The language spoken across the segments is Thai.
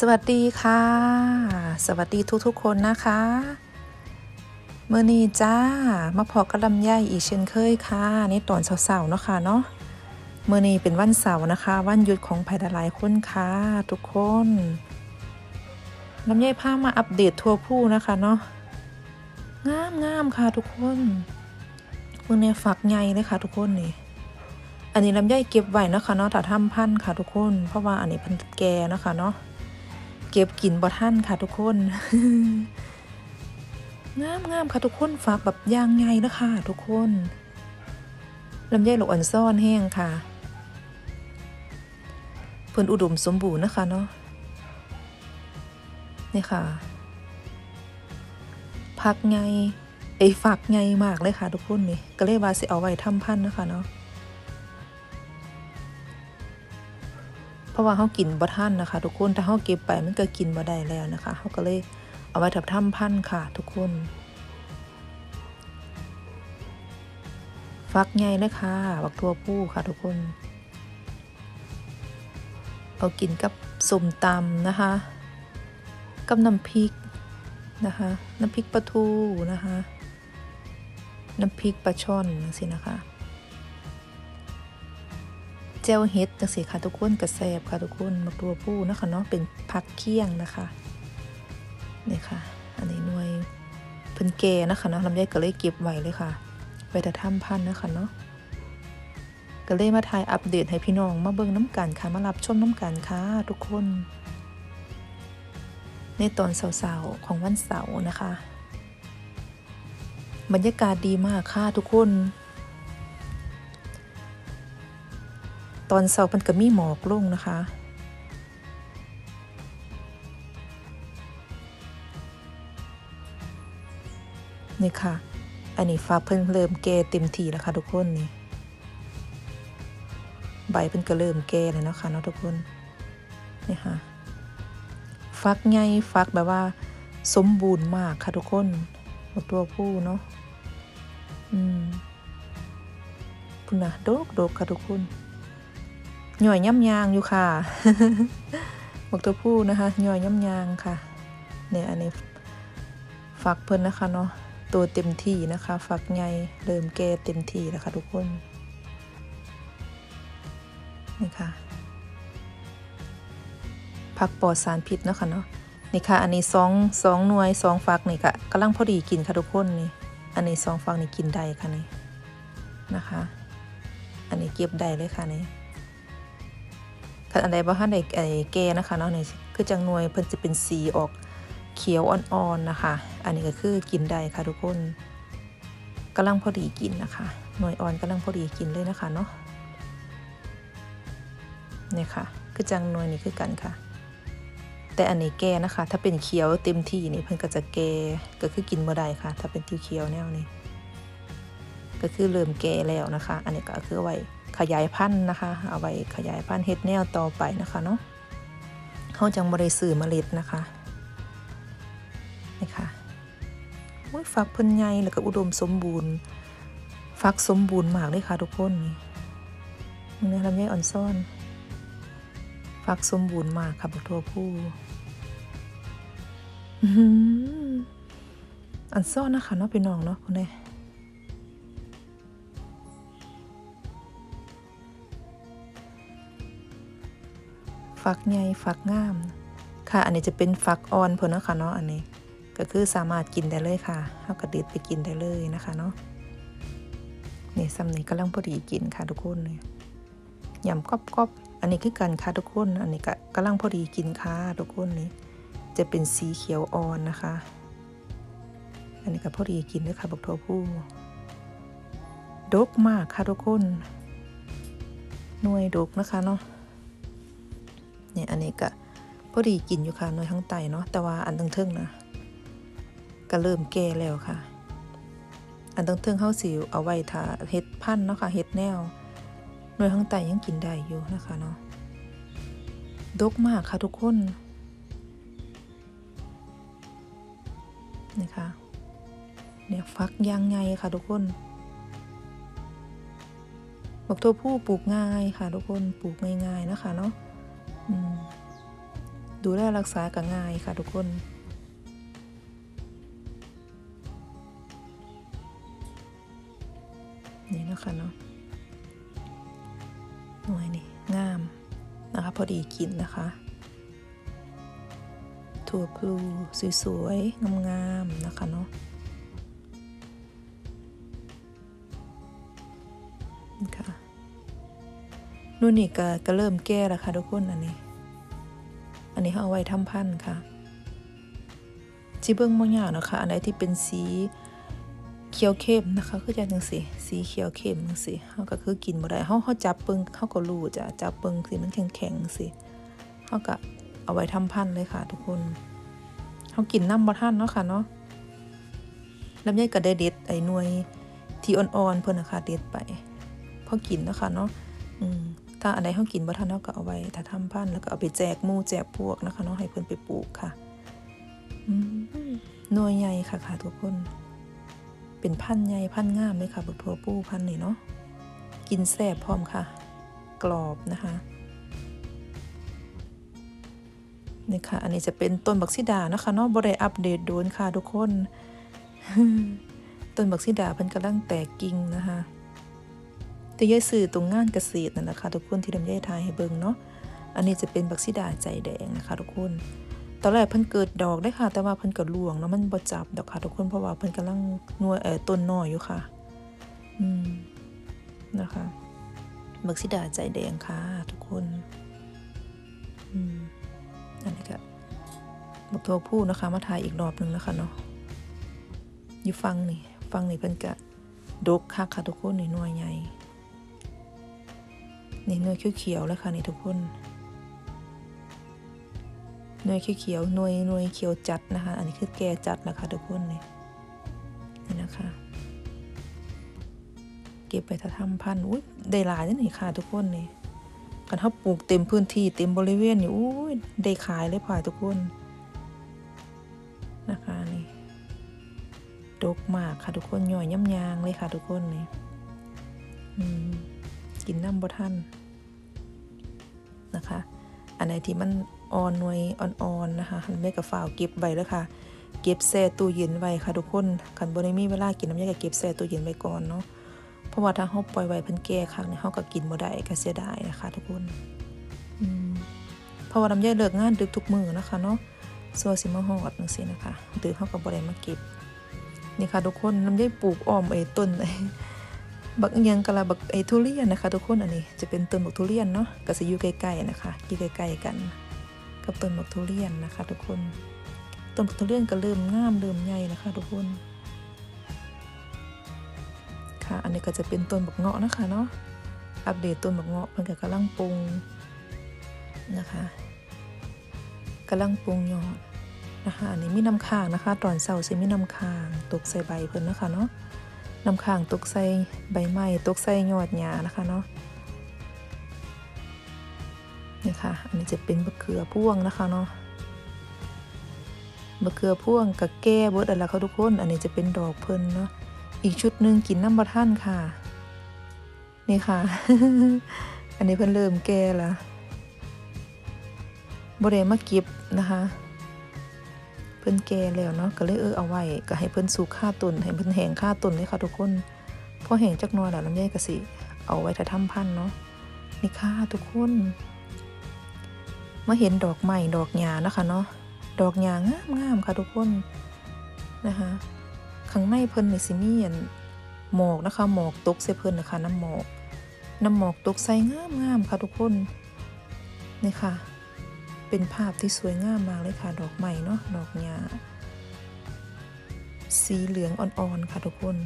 สวัสดีค่ะ สวัสดีทุกๆคนนะคะเมื่อนี้จ้ามาพอกระลำไยอีกเช่นเคยค่ะในตอนเสาร์ๆเนาะค่ะเนาะเมื่อนี้เป็นวันเสาร์นะคะ วันหยุดของภัยหลายคนค่ะทุกคนลำไยพามาอัปเดตทัวร์ผู้นะคะเนาะงามงามค่ะทุกคนเมื่อนี้ฝักใหญ่เลยค่ะทุกคนนี่อันนี้ลำไยเก็บไว้นะคะเนาะถ้าทำพันค่ะทุกคน เพราะว่าอันนี้เพันแก่นะคะเนาะ เก็บกินบ่ท่านค่ะทุกคนงามงามค่ะทุกคนฝากแบบย่างไงแล้วค่ะทุกคนลำไยหลกอ่อนซ่อนแห้งค่ะ เพิ่นอุดมสมบูรณ์นะคะเนาะนี่ค่ะ พักไงไอ้ฝักไงมากเลยค่ะทุกคนนี่ก็เลยว่าสิเอาไว้ทำพันนะคะเนาะ เพราะว่าเขากินบ่ทันนะคะ ทุกคนถ้าเขาเก็บไปมันก็กินบ่ได้แล้วนะคะเขาก็เลยเอาไว้ทับทำพันค่ะ ทุกคนฟักไงเลยค่ะบักทั่วผู้ค่ะ ทุกคน เอากินกับส้มตำนะคะ กับน้ำพริกนะคะ น้ำพริกปลาทูนะคะ น้ำพริกปลาช่อนสินะคะ เจลเฮ็ดจังสิค่ะทุกคนกระแซบค่ะทุกคนมาตัวผู้นะคะเนาะเป็นผักเคี่ยงนะคะนี่ค่ะ อันนี้หน่วยเพิ่นแก่นะคะเนาะลำไยก็เลยเก็บไว้เลยค่ะไปแต่ทำพันนะคะเนาะก็เลยมาถ่ายอัปเดตให้พี่น้องมาเบิ่งน้ำกันค่ะมารับชมน้ำกันค่ะทุกคน ในตอนเสาร์ของวันเสาร์นะคะ บรรยากาศดีมากค่ะทุกคน ตอนเสาร์มันก็มีหมอกลงนะคะ นี่ค่ะ อันนี้ฟ้าเพิ่งเริ่มแก่เต็มทีแล้วค่ะทุกคนนี่ ใบเพิ่งก็เริ่มแก่แล้วนะคะเนาะทุกคน นี่ค่ะ ฟักไงฟักแบบว่า สมบูรณ์มากค่ะทุกคนตัวผู้เนาะ อืมพุ่นนะ หน่อยย่ำยางอยู่ค่ะบอกตัวผู้นะคะหน่อยย่ำยางค่ะเนี่ยอันนี้ฝักเพิ่นนะคะเนาะตัวเต็มที่นะคะ ฝักใหญ่เริ่มแก่เต็มที่แล้วค่ะทุกคนนี่ค่ะผักปลอดสารพิษเนาะค่ะเนาะนี่ค่ะ อันนี้สองสองหน่วยสองฝักนี่ก็กำลังพอดีกินค่ะทุกคนนี่อันนี้สองฝักนี่กินได้ค่ะนี่นะคะ อันนี้เก็บได้เลยค่ะนี่ คันอันใดบ่ทันได้ไอ้แก่นะคะเนาะนี่คือจังหน่วยเพิ่นจะเป็นสีออกเขียวอ่อนๆนะคะ อันนี้ก็คือกินได้ค่ะทุกคนกำลังพอดีกินนะคะ หน่วยอ่อนกำลังพอดีกินเลยนะคะเนาะนี่ค่ะ คือจังหน่วยนี้คือกันค่ะ แต่อันนี้แก่นะคะ ถ้าเป็นเขียวเต็มที่นี่เพิ่นก็จะแก่ก็คือกินบ่ได้ค่ะ ถ้าเป็นที่เขียวแนวนี้ ก็คือเริ่มแก่แล้วนะคะ อันนี้ก็คือไว้ ขยายพันธุ์นะคะ เอาไว้ขยายพันธุ์เฮ็ดแนวต่อไปนะคะเนาะเขาจังบริสื่อเมล็ดนะคะนี่ค่ะโอ้ยฟักเพิ่นใหญ่แล้วก็อุดมสมบูรณ์ ฟักสมบูรณ์มากเลยค่ะทุกคนนี่นี่ลำไยอ่อนซ่อน ฟักสมบูรณ์มากค่ะบักทั่วผู้ออนซ่อนนะคะเนาะพี่น้องเนาะคุณเน่ ฟักใหญ่ฟักงาม ค่ะ อันนี้จะเป็นฟักอ่อนเพิ่นนะค่ะเนาะอันนี้ก็คือสามารถกินได้เลยค่ะเอากระดิดไปกินได้เลยนะคะเนาะนี่ซ้ำนี้กำลังพอดีกินค่ะทุกคนเลยยำกรอบๆอันนี้คือกันค่ะทุกคน อันนี้ก็กำลังพอดีกินค่ะทุกคนนี่จะเป็นสีเขียวอ่อนนะคะ อันนี้ก็พอดีกินเลยค่ะบักทั่วผู้ดกมากค่ะทุกคนหน่วยดกนะคะเนาะ เนี่ยอันนี้ก็พอดีกินอยู่ค่ะหน่วยทั้งไตเนาะแต่ว่าอันตั้งเทิงนะก็เริ่มแก่แล้วค่ะ อันตั้งเทิงเข้าสิวเอาไว้ถ้าเฮ็ดพันเนาะค่ะเฮ็ดแนวหน่วยทั้งไตยังกินได้อยู่นะคะเนาะดกมากค่ะทุกคนนี่ค่ะเนี่ยฟักยางไงค่ะทุกคนบอกตัวผู้ปลูกง่ายค่ะทุกคนปลูกง่ายๆนะคะเนาะ ดูแลรักษาก็ง่ายค่ะทุกคน นี่นะคะเนาะหน่วยนี่งามนะคะ พอดีกินนะคะถั่วพลูสวยๆงามๆนะคะเนาะ นู่นนี่ก็ก็เริ่มแก้แล้วค่ะทุกคนอันนี้ อันนี้เขาเอาไว้ทำพันธุ์ค่ะจีเบิ้งบางอย่างนะคะอันไหนที่เป็นสีเขียวเข้มนะคะ คือจะจังสีสีเขียวเข้มจังสีเขาก็คือกินบ่ได้เขาเขาจับเบิ้งเขาก็รู้จะจับเบิ้งสิมันแข็งแข็งๆสิเขาก็เอาไว้ทำพันธุ์เลยค่ะ ทุกคนเขากินน้ำบ่ท่านเนาะค่ะเนาะลำไยก็ได้เด็ดไอ้หน่วยที่อ่อนๆเพิ่นนะคะเด็ดไปพอกินนะคะเนาะอืม ถ้าอันใดเขากินบ่ทันเราก็เอาไว้ถ้าทำพันธุ์แล้วก็เอาไปแจกหมู่แจกพวกนะคะเนาะให้เพิ่นไปปลูกค่ะอืมหน่วยใหญ่ค่ะค่ะทุกคน เป็นพันธุ์ใหญ่พันธุ์งามเลยค่ะบักถั่วปูพันธุ์นี่เนาะกินแซ่บพร้อมค่ะ กรอบนะคะนี่ค่ะ อันนี้จะเป็นต้นบักซิดานะคะเนาะบ่ได้อัปเดตโดนค่ะทุกคน ต้นบักซิดาเพิ่นกำลังแตกกิ่งนะคะ แต่ยายสื่อตรงงานเกษตรนั่นแหละค่ะทุกคนที่ดำยายทายให้เบิ่งเนาะอันนี้จะเป็นบักซิดาใจแดงนะคะทุกคนตอนแรกเพิ่นเกิดดอกได้ค่ะ แต่ว่าเพิ่นก็ร่วงเนาะมันบ่จับดอกค่ะทุกคนเพราะว่าเพิ่นกำลังน่วเอ่อต้นน้อยอยู่ค่ะ อืมนะคะบักซิดาใจแดงค่ะ ทุกคนอืมอันนี้ก็บักตัวผู้นะคะ มาถ่ายอีกรอบหนึ่งนะคะเนาะอยู่ฟังนี่ฟังนี่เพิ่นก็ดกคักค่ะทุกคนนี่หน่วยใหญ่ นี่หน่วยเขียวๆแล้วค่ะนี่ทุกคน หน่วยเขียวๆหน่วยหน่วยเขียวจัดนะคะ อันนี้คือแก่จัดนะคะทุกคนนี่นี่นะคะ เก็บไปถ้าทำพันธุ์อุ้ยได้หลายนี่นี่ค่ะทุกคนนี่กันถ้าปลูกเต็มพื้นที่เต็มบริเวณนี่อุ้ยได้ขายเลยค่ะทุกคนนะคะนี่ดกมากค่ะทุกคนย่อยย่ำยางเลยค่ะทุกคนนี่อืม กินน้ำบ่ทันนะคะ อันไหนที่มันอ่อนหน่วยอ่อนๆนะคะแม่กับฝ่าวเก็บไว้แล้วค่ะ เก็บแช่ตู้เย็นไว้ค่ะทุกคนคันบ่ได้มีเวลากินน้ำยาก็เก็บแช่ตู้เย็นไว้ก่อนเนาะ เพราะว่าถ้าเฮาปล่อยไว้เพิ่นแก่คักเนี่ยเฮาก็กินบ่ได้ก็เสียดายนะคะทุกคนอืมเพราะว่าน้ำยาเลิกงานดึกทุกมื้อนะคะเนาะสัวสิมาฮอดจังซี่นะคะดึกเฮาก็บ่ได้มาเก็บนี่ค่ะทุกคนน้ำยาปลูกอ้อมไอ้ต้นไอ้ บักยังกะละบักไอทุเรียนนะคะทุกคนอันนี้จะเป็นต้นบักทุเรียนเนาะก็จะอยู่ใกล้ๆนะคะอยู่ใกล้ๆกัน กับต้นบักทุเรียนนะคะ ทุกคนต้นบักทุเรียนก็เริ่มงามเริ่มใหญ่นะคะ ทุกคน ค่ะ อันนี้ก็จะเป็นต้นบักเงาะนะคะเนาะอัปเดตต้นบักเงาะมันก็กำลังปรุงนะคะกำลังปรุงยอดนะคะอันนี้มีน้ำค้างนะคะ ตอนเช้าสิมีน้ำค้างตกใส่ใบเพิ่นนะคะเนาะ น้ำค้างตกใส่ใบไม้ตกใส่ยอดหญ้านะคะเนาะนี่ค่ะ อันนี้จะเป็นบะเขือพ่วงนะคะเนาะบะเขือพ่วงกับแก้เบิดอะไรเขาทุกคน อันนี้จะเป็นดอกเพิ่นเนาะอีกชุดหนึ่งกินน้ำบะท่านค่ะ นี่ค่ะ อันนี้เพิ่นเริ่มแก่ละบริมาเก็บนะคะ เพิ่นแก่แล้วเนาะก็เลยเออเอาไว้ก็ให้เพิ่นสุกค่าต้นให้เพิ่นแหงค่าต้นเลยค่ะทุกคนพอแหงจักน่อยแล้วลำไยก็สิเอาไว้ถ้าทำพันเนาะนี่ค่ะทุกคนมาเห็นดอกไม้ดอกหญ้านะคะเนาะดอกหญ้างามงามค่ะทุกคนนะคะข้างในเพิ่นนี่สิมีอันหมอกนะคะหมอกตกใส่เพิ่นนะคะน้ำหมอกน้ำหมอกตกใส่งามงามค่ะทุกคนนี่ค่ะ เป็นภาพที่สวยงามมากเลยค่ะ ดอกไม้เนาะ ดอกหญ้าสีเหลืองอ่อนๆค่ะทุกคน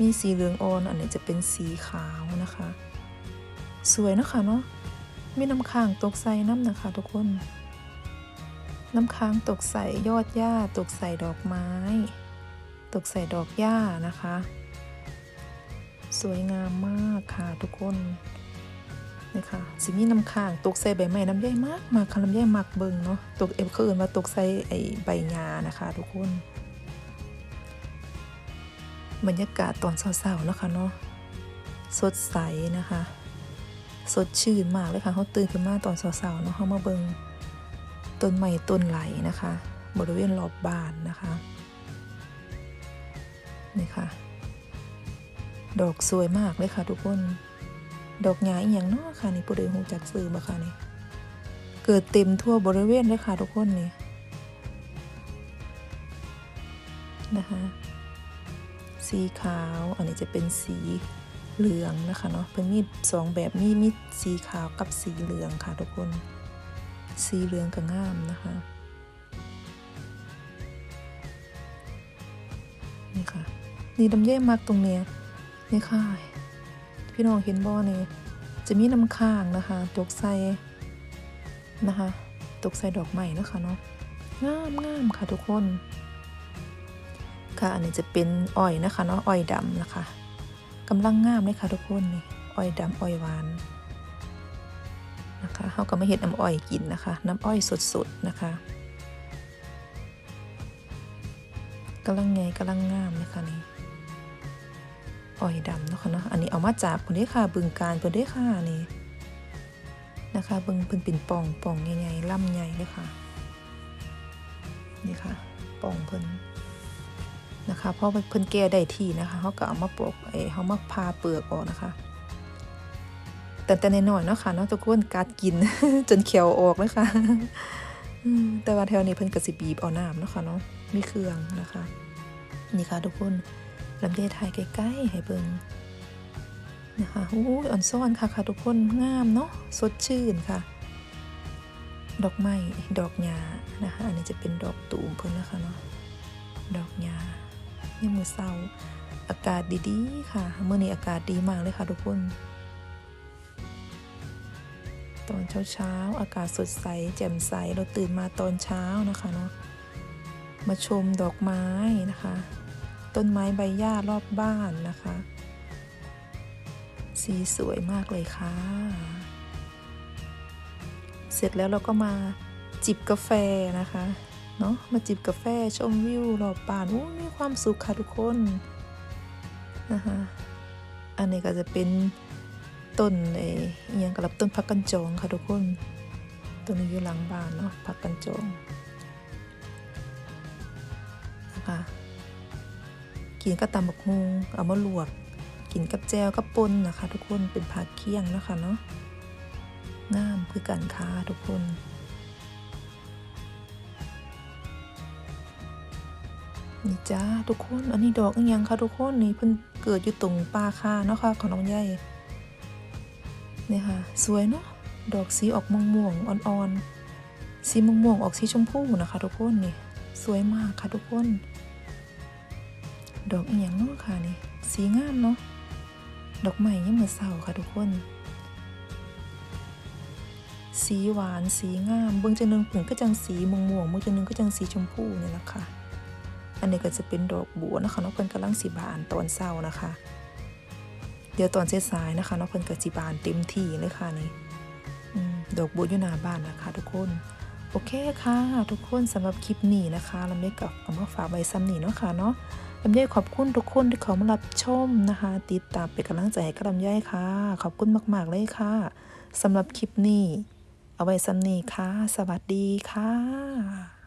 มีสีเหลืองอ่อน อันนี้จะเป็นสีขาวนะคะ สวยนะคะเนาะ มีน้ำค้างตกใส่น้ำนะคะทุกคน น้ำค้างตกใส่ยอดหญ้า ตกใส่ดอกไม้ ตกใส่ดอกหญ้านะคะ สวยงามมากค่ะทุกคน นี่ค่ะสิมีน้ำค้างตกใส่ใบไม้น้ำใยมากมากค่ะน้ำใยมากเบิ่งเนาะตกเอ็มเขาเอื่นว่าตกใส่ไอใบหญ้านะคะ ทุกคน บรรยากาศตอนเช้าๆนะคะเนาะสดใสนะคะ สดชื่นมากเลยค่ะเขาตื่นขึ้นมาตอนเช้าๆเนาะเขามาเบิ่งต้นไม้ต้นไหลนะคะ บริเวณรอบบ้านนะคะนี่ค่ะ ดอกสวยมากเลยค่ะทุกคน ดอกหงายอหย่างเนาะค่ะนี่ผู้ใดหูจักซื้อมาค่ะนี่เกิดเต็มทั่วบริเวณเลยค่ะทุกคนนี่นะคะ สีขาว อันนี้จะเป็นสีเหลืองนะคะเนาะเพิ่นมีสองแบบมีมีสีขาวกับสีเหลืองค่ะทุกคน สีเหลืองก็งามนะคะนี่ค่ะนี่ดำเย่มากตรงเนี้ยนี่ค่ะ พี่น้องเห็นบ่อนี่จะมีน้ำค้างนะคะ ตกใส่นะคะ ตกใส่ดอกไม้นะคะเนาะงามงามค่ะทุกคน ค่ะอันนี้จะเป็นอ้อยนะคะเนาะอ้อยดำนะคะกำลังงามเลยค่ะทุกคนนี่อ้อยดำอ้อยหวานนะคะเขาก็มาเห็ดน้ำอ้อยกินนะคะ น้ำอ้อยสดๆนะคะกำลังไงกำลังงามเลยค่ะนี่ อ้อยดำเนาะค่ะเนาะอันนี้เอามาจากคนนี้ค่ะ บึงการคนนี้ค่ะนี่นะคะบึงเพิ่นเป็นป่องป่องใหญ่ๆล่ำใหญ่เลยค่ะนี่ค่ะป่องเพิ่นนะคะเพราะเพิ่นแก่ได้ที่นะคะเขาก็เอามาปลอกเอเขามาพาเปลือกออกนะคะ แต่แต่ใน้อยเนาะค่ะเนาะทุกคนกัดกิน จนเขียวออกเลยค่ะแต่ว่าแถวนี้เพิ่นก็สิบีบเอาน้ำเนาะค่ะเนาะมีเครื่องนะคะ นี่ค่ะทุกคน ลำไยถ่ายใกล้ๆให้เบิ่งนะคะอู้อ่อนซ่อนค่ะค่ะทุกคนงามเนาะสดชื่นค่ะ ดอกไม้ดอกหญ้านะคะอันนี้จะเป็นดอกตูมเพิ่นนะคะเนาะดอกหญ้ายังมือเศร้าอากาศดีๆค่ะเมื่อนี้อากาศดีมากเลยค่ะทุกคน ตอนเช้าๆอากาศสดใส แจ่มใสเราตื่นมาตอนเช้านะคะเนาะมาชมดอกไม้นะคะ ต้นไม้ใบหญ้ารอบบ้านนะคะ สีสวยมากเลยค่ะ เสร็จแล้วเราก็มาจิบกาแฟนะคะ เนาะมาจิบกาแฟชมวิวรอบบ้านอู้มีความสุขค่ะทุกคนนะคะอันนี้ก็จะเป็นต้นเอออหยังกับต้นพักกันจองค่ะทุกคนต้นนี้อยู่หลังบ้านเนาะพักกันจอง กินก็ตำบักฮงเอามาลวก กินกับแจวกับปนนะคะ ทุกคนเป็นผักเคี่ยงนะคะเนาะงามคือกันค่ะทุกคนนี่จ้าทุกคนอันนี้ดอกอยังคะทุกคนนี่เพิ่นเกิดอยู่ตรงป่าคาเนาะค่ะของน้องใหญ่นี่ค่ะ สวยเนาะดอกสีออกม่วงม่วงๆอ่อนๆสีม่วงม่วงๆออกสีชมพูนะคะ ทุกคนนี่สวยมากค่ะทุกคน ดอกอีหยังเนาะค่ะนี่ สีงามเนาะ ดอกใหม่ยังเหมือนเศร้าค่ะทุกคน สีหวานสีงาม เบิ่งจังหนึงปุ่งก็จังสีม่วงม่วงเบิ่งจังหนึงก็จังสีชมพูนี่แหละค่ะ อันนี้ก็จะเป็นดอกบัวนะคะเนาะเพิ่นกำลังสีบานตอนเช้านะคะ เดี๋ยวตอนสายนะคะเนาะเพิ่นก็สีบานเต็มที่เลยค่ะนี่อดอกบัวอยู่หน้าบ้านนะคะ ทุกคน โอเคค่ะ ทุกคนสำหรับคลิปนี้นะคะลำไยกับเอามาฝากไว้ซ้ำนี้เนาะค่ะเนาะ ลำไยขอบคุณทุกคนที่เขามารับชมนะคะ ติดตามเป็นกำลังใจให้กับลำไยค่ะ ขอบคุณมาก ๆ เลยค่ะสำหรับคลิปนี้ เอาไว้ซ้ำนี้ค่ะ สวัสดีค่ะ